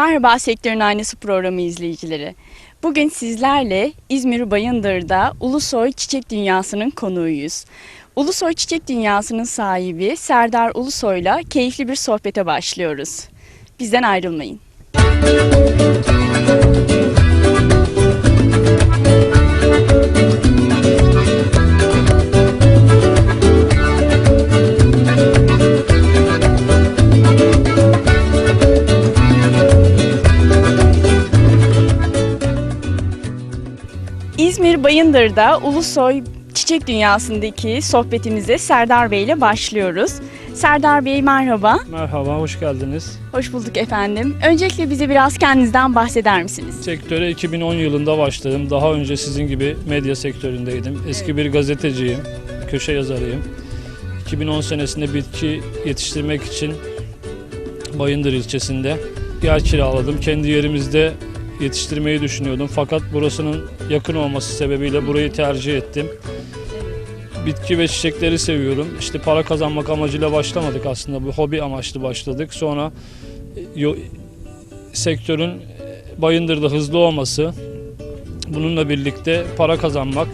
Merhaba Sektörün Aynası programı izleyicileri. Bugün sizlerle İzmir Bayındır'da Ulusoy Çiçek Dünyası'nın konuğuyuz. Ulusoy Çiçek Dünyası'nın sahibi Serdar Ulusoy'la keyifli bir sohbete başlıyoruz. Bizden ayrılmayın. Bayındır'da Ulusoy Çiçek Dünyası'ndaki sohbetimize Serdar Bey ile başlıyoruz. Serdar Bey merhaba. Merhaba, hoş geldiniz. Hoş bulduk efendim. Öncelikle bize biraz kendinizden bahseder misiniz? Sektöre 2010 yılında başladım. Daha önce sizin gibi medya sektöründeydim. Eski bir gazeteciyim, köşe yazarıyım. 2010 senesinde bitki yetiştirmek için Bayındır ilçesinde yer kiraladım. Kendi yerimizde yetiştirmeyi düşünüyordum. Fakat burasının yakın olması sebebiyle burayı tercih ettim. Bitki ve çiçekleri seviyorum. İşte para kazanmak amacıyla başlamadık aslında. Bu hobi amaçlı başladık. Sonra e, sektörün e, Bayındır'da hızlı olması, bununla birlikte para kazanmak,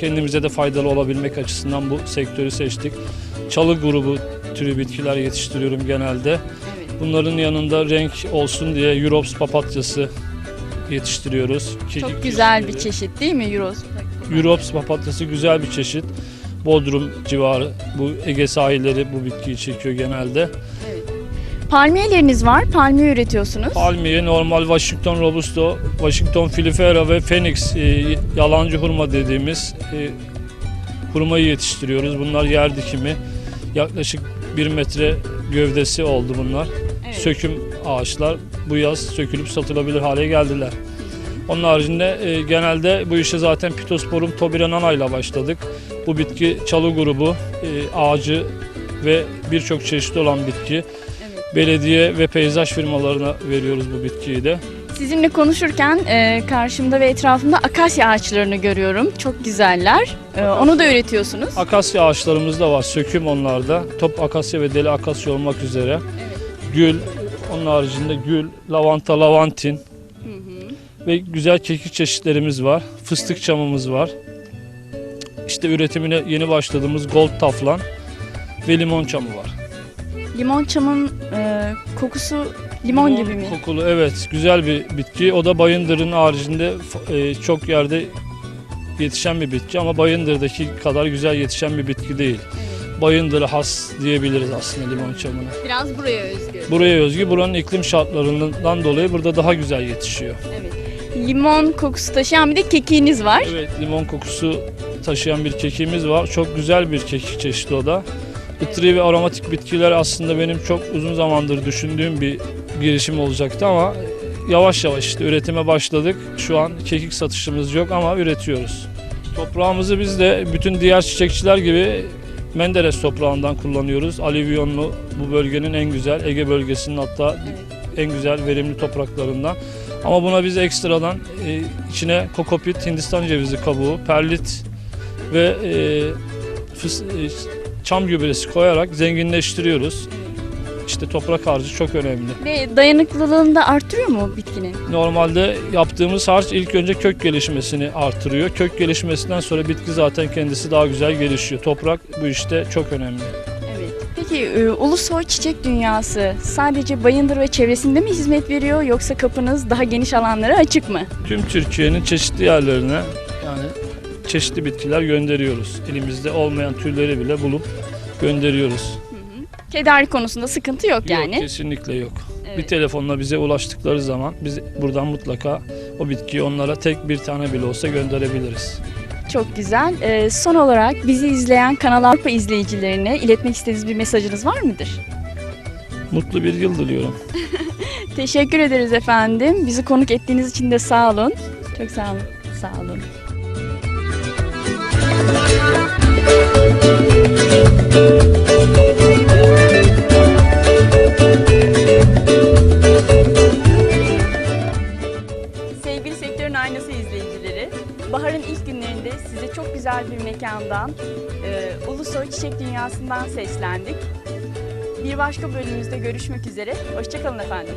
kendimize de faydalı olabilmek açısından bu sektörü seçtik. Çalı grubu türü bitkiler yetiştiriyorum genelde. Bunların yanında renk olsun diye Europs papatyası yetiştiriyoruz. Kekik Çok güzel bir çeşit değil mi Euros? Europs papatyası güzel bir çeşit. Bodrum civarı, bu Ege sahilleri bu bitkiyi çekiyor genelde. Palmiyeleriniz var, palmiye üretiyorsunuz. Palmiye, normal Washington Robusto, Washington Filifera ve Phoenix e, yalancı hurma dediğimiz e, hurmayı yetiştiriyoruz. Bunlar yer dikimi. Yaklaşık bir metre gövdesi oldu bunlar. Evet. Söküm ağaçlar. Bu yaz sökülüp satılabilir hale geldiler. Onun haricinde e, genelde bu işe zaten Pitosporum tobiranana ile başladık. Bu bitki çalı grubu, e, ağacı ve birçok çeşitli olan bitki. Evet. Belediye ve peyzaj firmalarına veriyoruz bu bitkiyi de. Sizinle konuşurken e, karşımda ve etrafımda akasya ağaçlarını görüyorum. Çok güzeller. E, onu da üretiyorsunuz. Akasya ağaçlarımız da var, söküm onlarda. Top akasya ve deli akasya olmak üzere. Gül, onun haricinde gül, lavanta, lavantin Hı hı. ve güzel kekik çeşitlerimiz var. Fıstık çamımız var. İşte üretimine yeni başladığımız gold taflan ve limon çamı var. Limon çamın e, kokusu limon, gibi mi? Kokulu evet güzel bir bitki. O da Bayındır'ın haricinde e, çok yerde yetişen bir bitki ama Bayındır'daki kadar güzel yetişen bir bitki değil. Bayındır'a has diyebiliriz aslında limon çamına. Biraz buraya özgü. Buraya özgü buranın iklim şartlarından dolayı burada daha güzel yetişiyor. Evet. Limon kokusu taşıyan bir de kekiğiniz var. Evet limon kokusu taşıyan bir kekiğimiz var. Çok güzel bir kekik çeşidi o da. Itri ve aromatik bitkiler aslında benim çok uzun zamandır düşündüğüm bir girişim olacaktı ama yavaş yavaş işte üretime başladık. Şu an kekik satışımız yok ama üretiyoruz. Toprağımızı biz de bütün diğer çiçekçiler gibi Menderes toprağından kullanıyoruz. Alüvyonlu bu bölgenin en güzel, Ege bölgesinin hatta en güzel verimli topraklarından. Ama buna biz ekstradan e, içine kokopit, Hindistan cevizi kabuğu, perlit ve e, fıs- e, çam gübresi koyarak zenginleştiriyoruz. İşte toprak harcı çok önemli. Ve dayanıklılığını da artırıyor mu bitkinin? Normalde yaptığımız harç ilk önce kök gelişmesini artırıyor. Kök gelişmesinden sonra bitki zaten kendisi daha güzel gelişiyor. Toprak bu işte çok önemli. Evet. Peki e, Ulusoy Çiçek Dünyası sadece Bayındır ve çevresinde mi hizmet veriyor yoksa kapınız daha geniş alanlara açık mı? Tüm Türkiye'nin çeşitli yerlerine yani çeşitli bitkiler gönderiyoruz. Elimizde olmayan türleri bile bulup gönderiyoruz. Tedarik konusunda sıkıntı yok yani. Yok kesinlikle yok. Bir Evet. telefonla bize ulaştıkları zaman biz buradan mutlaka o bitkiyi onlara tek bir tane bile olsa gönderebiliriz. Çok güzel. E, son olarak bizi izleyen Kanal Avrupa izleyicilerine iletmek istediğiniz bir mesajınız var mıdır? Mutlu bir yıl diliyorum. Teşekkür ederiz efendim. Bizi konuk ettiğiniz için de sağ olun. Çok sağ olun. Sağ olun. Güzel bir mekandan, e, Ulusoy Çiçek Dünyası'ndan seslendik. Bir başka bölümümüzde görüşmek üzere. Hoşçakalın efendim.